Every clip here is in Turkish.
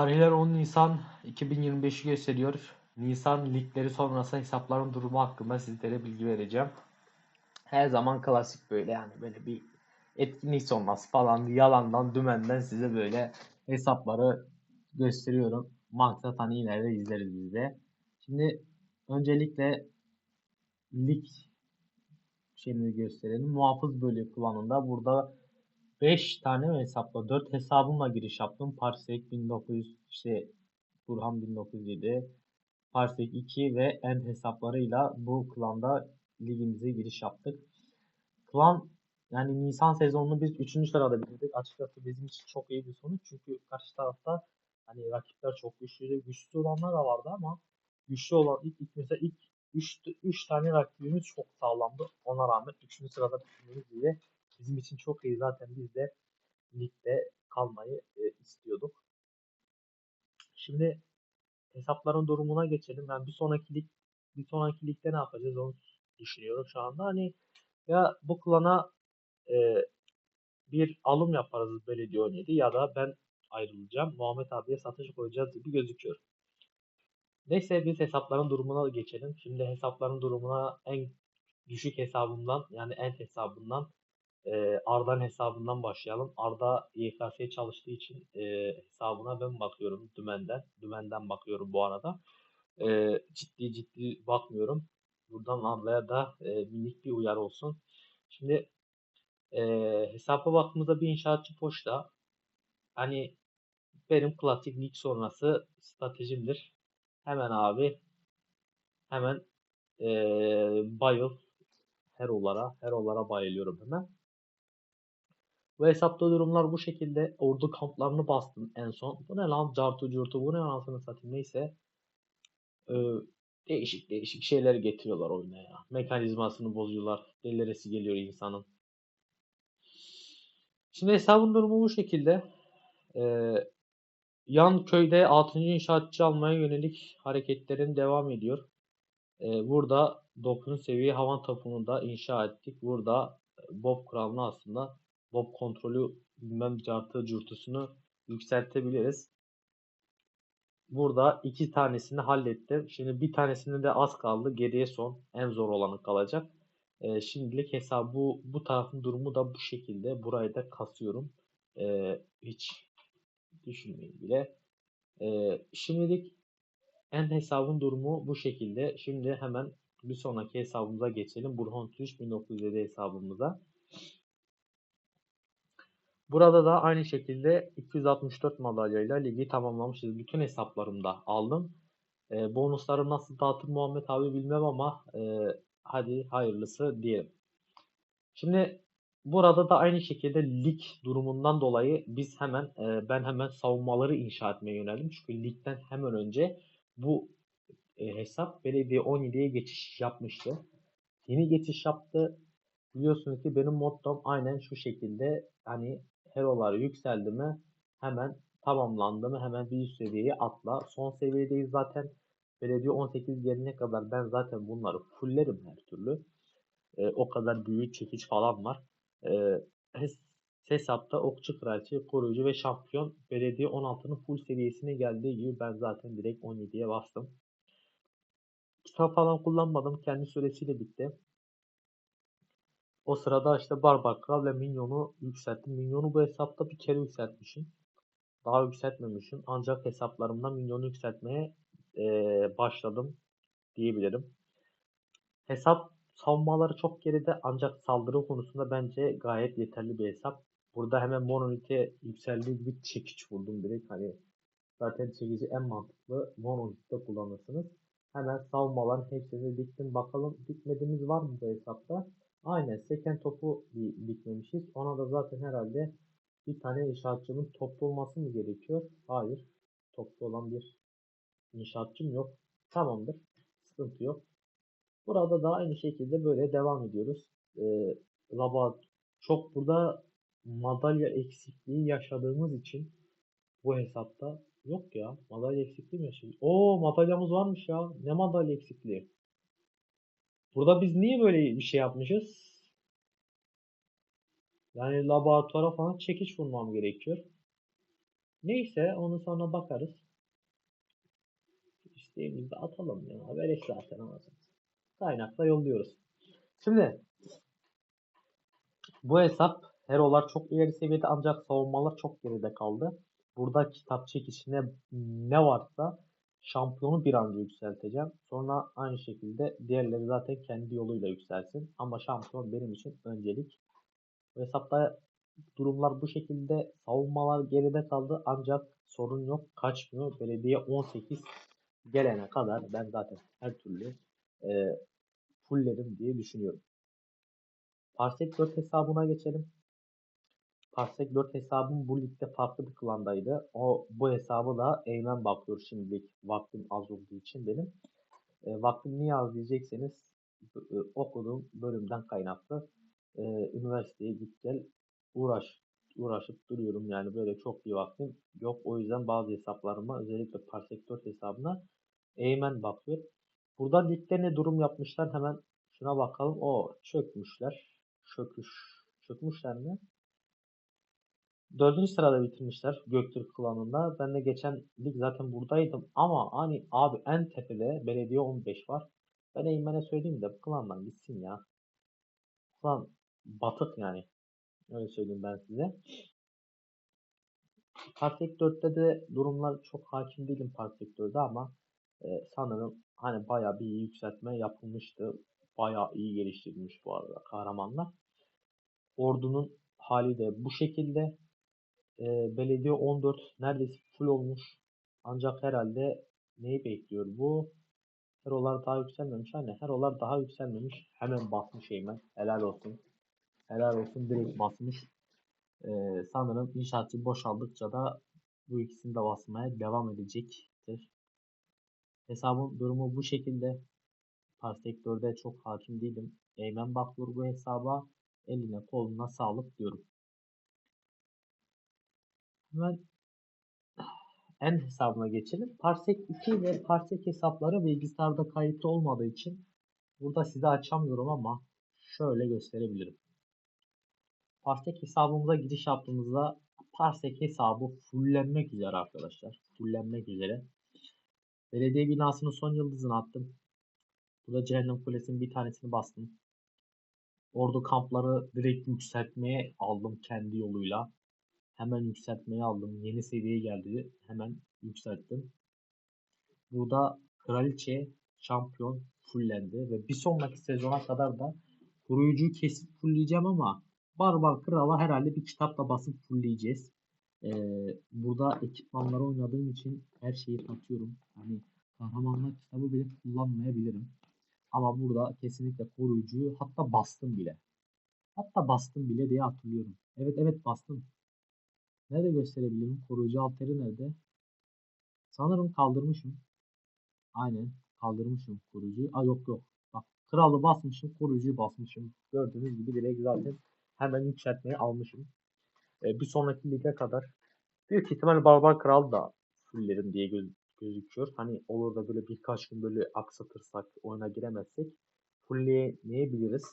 Tarihler 10 Nisan 2025'i gösteriyor. Nisan ligleri sonrası hesapların durumu hakkında sizlere bilgi vereceğim. Her zaman klasik böyle yani böyle bir etkinlik sonrası falan yalandan dümenden size böyle hesapları gösteriyorum. Maksat hani ileride izleriz biz de. Şimdi öncelikle lig şeyini gösterelim. Muhafız bölüğü kullanımda burada 5 tane mi hesapla 4 hesabımla giriş yaptım. Parsec 1900 işte Burhan 1907 Parsec 2 ve End hesaplarıyla bu klanda ligimize giriş yaptık. Klan yani Nisan sezonunu biz 3. sırada bitirdik. Açıkçası bizim için çok iyi bir sonuç. Çünkü karşı tarafta hani rakipler çok güçlü, güçlü olanlar da vardı ama güçlü olan ilk, ilk mesela ilk 3 3 tane rakibimiz çok sağlamdı. Ona rağmen 3. sırada bitirmemiz bile bizim için çok iyi. Zaten biz de ligde kalmayı e, istiyorduk. Şimdi hesapların durumuna geçelim. Ben bir sonraki lig bir sonraki ligde ne yapacağız onu düşünüyorum şu anda. Hani ya bu klana e, bir alım yaparız belediye 17 ya da ben ayrılacağım. Muhammed abiye satış koyacağız gibi gözüküyor. Neyse biz hesapların durumuna geçelim. Şimdi hesapların durumuna en düşük hesabımdan yani en hesabından e, Arda'nın hesabından başlayalım. Arda YKS'ye çalıştığı için e, hesabına ben bakıyorum dümenden. Dümenden bakıyorum bu arada. E, ciddi ciddi bakmıyorum. Buradan Arda'ya da e, minik bir uyarı olsun. Şimdi e, hesaba baktığımızda bir inşaatçı poşta. Hani benim klasik lig sonrası stratejimdir. Hemen abi hemen e, bayıl herolara herolara bayılıyorum hemen. Bu hesapta durumlar bu şekilde. Ordu kamplarını bastım en son. Bu ne lan cartu curtu bu ne anasını satayım neyse. Ee, değişik değişik şeyler getiriyorlar oyuna ya. Mekanizmasını bozuyorlar. Deliresi geliyor insanın. Şimdi hesabın durumu bu şekilde. Ee, yan köyde 6. inşaatçı almaya yönelik hareketlerin devam ediyor. Ee, burada 9. seviye havan tapunu da inşa ettik. Burada Bob Kral'ını aslında Bob kontrolü bilmem cartı curtusunu yükseltebiliriz. Burada iki tanesini hallettim. Şimdi bir tanesinde de az kaldı. Geriye son en zor olanı kalacak. Ee, şimdilik hesabı bu, tarafın durumu da bu şekilde. Burayı da kasıyorum. Ee, hiç düşünmeyin bile. Ee, şimdilik en hesabın durumu bu şekilde. Şimdi hemen bir sonraki hesabımıza geçelim. Burhan 1907 hesabımıza. Burada da aynı şekilde 264 madalyayla ligi tamamlamışız. Bütün hesaplarımda aldım. E, bonusları nasıl dağıtır Muhammed abi bilmem ama e, hadi hayırlısı diyelim. Şimdi burada da aynı şekilde lig durumundan dolayı biz hemen e, ben hemen savunmaları inşa etmeye yöneldim. Çünkü ligden hemen önce bu e, hesap belediye 17'ye geçiş yapmıştı. Yeni geçiş yaptı. Biliyorsunuz ki benim mottom aynen şu şekilde hani herolar yükseldi mi hemen tamamlandı mı hemen bir üst seviyeye atla. Son seviyedeyiz zaten. Belediye 18 gelene kadar ben zaten bunları fulllerim her türlü. E, o kadar büyük çekiç falan var. E, hesapta okçu kraliçe, koruyucu ve şampiyon belediye 16'nın full seviyesine geldiği gibi ben zaten direkt 17'ye bastım. Kitap falan kullanmadım. Kendi süresiyle bitti. O sırada işte Barbar Kral ve Minyon'u yükselttim. Minyon'u bu hesapta bir kere yükseltmişim. Daha yükseltmemişim. Ancak hesaplarımda Minyon'u yükseltmeye e, başladım diyebilirim. Hesap savunmaları çok geride ancak saldırı konusunda bence gayet yeterli bir hesap. Burada hemen Monolith'e yükseldiği gibi çekiç vurdum direkt. Hani zaten çekici en mantıklı Monolith'te kullanırsınız. Hemen savunmaların hepsini diktim. Bakalım dikmediğimiz var mı bu hesapta? Aynen seken topu dikmemişiz. Ona da zaten herhalde bir tane inşaatçının toplu olması mı gerekiyor? Hayır. Toplu olan bir inşaatçım yok. Tamamdır. Sıkıntı yok. Burada da aynı şekilde böyle devam ediyoruz. Ee, labat çok burada madalya eksikliği yaşadığımız için bu hesapta yok ya. Madalya eksikliği mi yaşıyoruz? Oo madalyamız varmış ya. Ne madalya eksikliği? Burada biz niye böyle bir şey yapmışız? Yani laboratuvara falan çekiç vurmam gerekiyor. Neyse onu sonra bakarız. İsteğimizi atalım ya. Verek zaten anasını. Kaynakla yolluyoruz. Şimdi bu hesap herolar çok ileri seviyede ancak savunmalar çok geride kaldı. Burada kitap çekişine ne varsa şampiyonu bir an önce yükselteceğim. Sonra aynı şekilde diğerleri zaten kendi yoluyla yükselsin. Ama şampiyon benim için öncelik. Hesapta durumlar bu şekilde. Savunmalar geride kaldı ancak sorun yok. Kaçmıyor. Belediye 18 gelene kadar ben zaten her türlü e, fulllerim diye düşünüyorum. Parsec 4 hesabına geçelim. Parsec 4 hesabım bu ligde farklı bir klandaydı. O bu hesabı da Eymen bakıyor şimdilik vaktim az olduğu için benim. E, vaktim niye az diyecekseniz e, okuduğum bölümden kaynaklı. E, üniversiteye git gel uğraş uğraşıp duruyorum yani böyle çok bir vaktim yok. O yüzden bazı hesaplarıma özellikle Parsec 4 hesabına Eymen bakıyor. Burada ligde ne durum yapmışlar hemen şuna bakalım. O çökmüşler. Çöküş. Çökmüşler mi? Dördüncü sırada bitirmişler Göktürk klanında. Ben de geçen lig zaten buradaydım. Ama hani abi en tepede belediye 15 var. Ben Eymen'e söyleyeyim de bu klandan gitsin ya. Klan batık yani. Öyle söyleyeyim ben size. Parsec 4'te de durumlar çok hakim değilim Parsec 4'de ama e, sanırım hani bayağı bir yükseltme yapılmıştı. Bayağı iyi geliştirilmiş bu arada kahramanlar. Ordunun hali de bu şekilde. E, belediye 14 neredeyse full olmuş. Ancak herhalde neyi bekliyor bu? Herolar daha yükselmemiş. Hani herolar daha yükselmemiş. Hemen basmış Eymen. Helal olsun. Helal olsun direkt basmış. Ee, sanırım inşaatçı boşaldıkça da bu ikisini de basmaya devam edecektir. Hesabın durumu bu şekilde. Par sektörde çok hakim değilim. Eymen bakıyor bu hesaba. Eline koluna sağlık diyorum. Hemen en hesabına geçelim. Parsec 2 ve Parsec hesapları bilgisayarda kayıtlı olmadığı için burada size açamıyorum ama şöyle gösterebilirim. Parsec hesabımıza giriş yaptığımızda Parsec hesabı fullenmek üzere arkadaşlar. Fullenmek üzere. Belediye binasının son yıldızını attım. Burada Cehennem Kulesi'nin bir tanesini bastım. Ordu kampları direkt yükseltmeye aldım kendi yoluyla. Hemen yükseltmeye aldım. Yeni seviyeye geldi. Hemen yükselttim. Burada kraliçe şampiyon fullendi ve bir sonraki sezona kadar da koruyucuyu kesip fullleyeceğim ama Barbar Kral'a herhalde bir kitapla basıp fullleyeceğiz. Ee, burada ekipmanları oynadığım için her şeyi satıyorum. Hani kahramanlar kitabı bile kullanmayabilirim. Ama burada kesinlikle koruyucuyu hatta bastım bile. Hatta bastım bile diye hatırlıyorum. Evet evet bastım. Nerede gösterebilirim? Koruyucu alteri nerede? Sanırım kaldırmışım. Aynen kaldırmışım koruyucuyu. Aa yok yok. Bak kralı basmışım koruyucuyu basmışım. Gördüğünüz gibi direkt zaten hemen yükseltmeyi almışım. Ee, bir sonraki lige kadar büyük ihtimal Barbar Kral da fulllerim diye göz gözüküyor. Hani olur da böyle birkaç gün böyle aksatırsak oyuna giremezsek fullleyemeyebiliriz.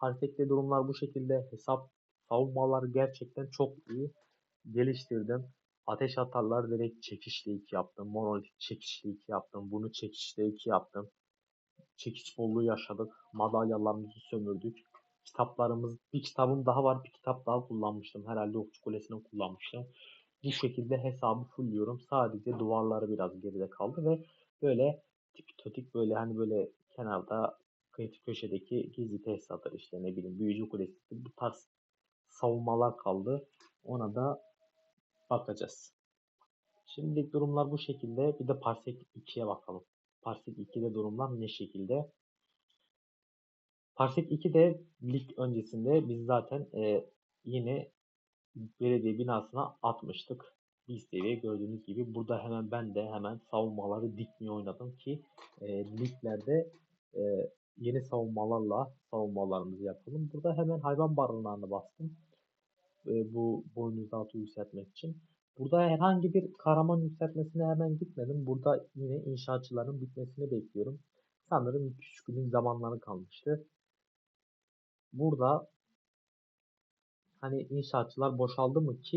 Perfect'te durumlar bu şekilde. Hesap savunmalar gerçekten çok iyi. Geliştirdim. Ateş atarlar direkt çekişli 2 yaptım. Monolit çekişli 2 yaptım. Bunu çekişli 2 yaptım. Çekiç bolluğu yaşadık. Madalyalarımızı sömürdük. Kitaplarımız, bir kitabım daha var. Bir kitap daha kullanmıştım. Herhalde Okçu Kulesi'ni kullanmıştım. Bu şekilde hesabı fullliyorum. Sadece duvarları biraz geride kaldı ve böyle tipik totik böyle hani böyle kenarda kritik köşedeki gizli tesisatlar işte ne bileyim büyücü kulesi bu tarz savunmalar kaldı. Ona da bakacağız. Şimdilik durumlar bu şekilde. Bir de Parsec 2'ye bakalım. Parsec 2'de durumlar ne şekilde? Parsec 2'de lig öncesinde biz zaten e, yine belediye binasına atmıştık. Bir seviye gördüğünüz gibi. Burada hemen ben de hemen savunmaları dikmeye oynadım ki e, liglerde e, yeni savunmalarla savunmalarımızı yapalım. Burada hemen hayvan barınağına bastım. E, bu boynuzaltı yükseltmek için. Burada herhangi bir kahraman yükseltmesine hemen gitmedim. Burada yine inşaatçıların bitmesini bekliyorum. Sanırım 2-3 günün zamanları kalmıştı. Burada hani inşaatçılar boşaldı mı ki